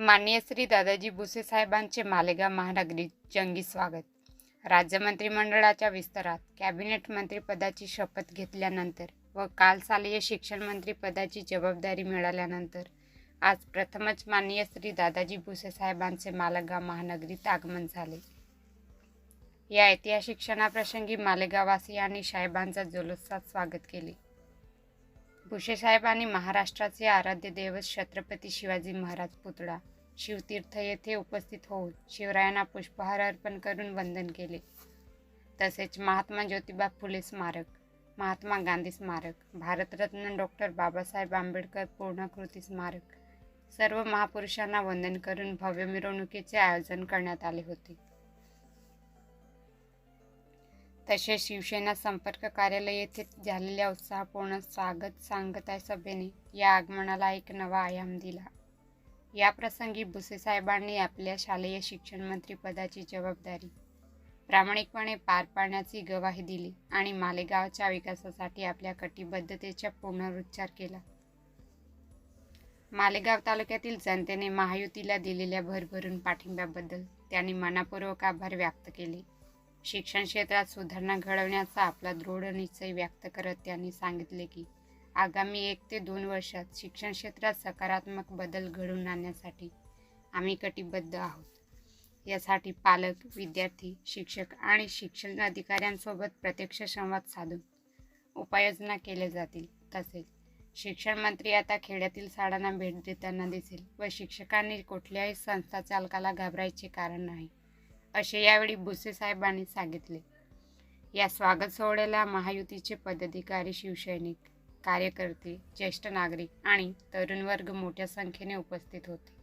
माननीय श्री दादाजी भुसे साहेबांचे मालेगाव महानगरीत जंगी स्वागत. राज्य मंत्रिमंडळाच्या विस्तारात कॅबिनेट मंत्रिपदाची शपथ घेतल्यानंतर व काल शालेय शिक्षण मंत्रिपदाची जबाबदारी मिळाल्यानंतर आज प्रथमच माननीय श्री दादाजी भुसे साहेबांचे मालेगाव महानगरीत आगमन झाले. या ऐतिहासिक क्षणाप्रसंगी मालेगाववासियांनी साहेबांचा जल्लोषात स्वागत केले. भुसे साहेबांनी महाराष्ट्राचे आराध्य दैवत छत्रपती शिवाजी महाराज पुतळा शिवतीर्थ येथे उपस्थित होऊन शिवरायांना पुष्पहार अर्पण करून वंदन केले. तसेच महात्मा ज्योतिबा फुले स्मारक महात्मा गांधी स्मारक भारतरत्न डॉक्टर बाबासाहेब आंबेडकर पूर्णकृती स्मारक सर्व महापुरुषांना वंदन करून भव्य मिरवणुकीचे आयोजन करण्यात आले होते. तसेच शिवसेना संपर्क कार्यालय येथे झालेल्या उत्साहपूर्ण स्वागत सांगताय सभेने या आगमनाला एक नवा आयाम दिला. या प्रसंगी भुसे साहेबांनी आपल्या शालेय शिक्षण मंत्रीपदाची जबाबदारी प्रामाणिकपणे पार पाडण्याची ग्वाही दिली आणि मालेगावच्या विकासासाठी आपल्या कटिबद्धतेचा पुनरुच्चार केला. मालेगाव तालुक्यातील जनतेने महायुतीला दिलेल्या भरभरून पाठिंब्याबद्दल त्यांनी मनापूर्वक आभार व्यक्त केले. शिक्षण क्षेत्रात सुधारणा घडवण्याचा आपला दृढ निश्चय व्यक्त करत त्यांनी सांगितले की आगामी एक ते दोन वर्षात शिक्षण क्षेत्रात सकारात्मक बदल घडवून आणण्यासाठी आम्ही कटिबद्ध आहोत. यासाठी पालक विद्यार्थी शिक्षक आणि शिक्षण अधिकाऱ्यांसोबत प्रत्यक्ष संवाद साधून उपाययोजना केल्या जातील. तसेच शिक्षण मंत्री आता खेड्यातील शाळांना भेट देताना दिसेल व शिक्षकांनी कुठल्याही संस्था चालकाला घाबरायचे कारण नाही असे यावेळी भुसे साहेबांनी सांगितले. या स्वागत सोहळ्याला महायुतीचे पदाधिकारी शिवसैनिक कार्यकर्ते ज्येष्ठ नागरिक आणि तरुण वर्ग मोठ्या संख्येने उपस्थित होते.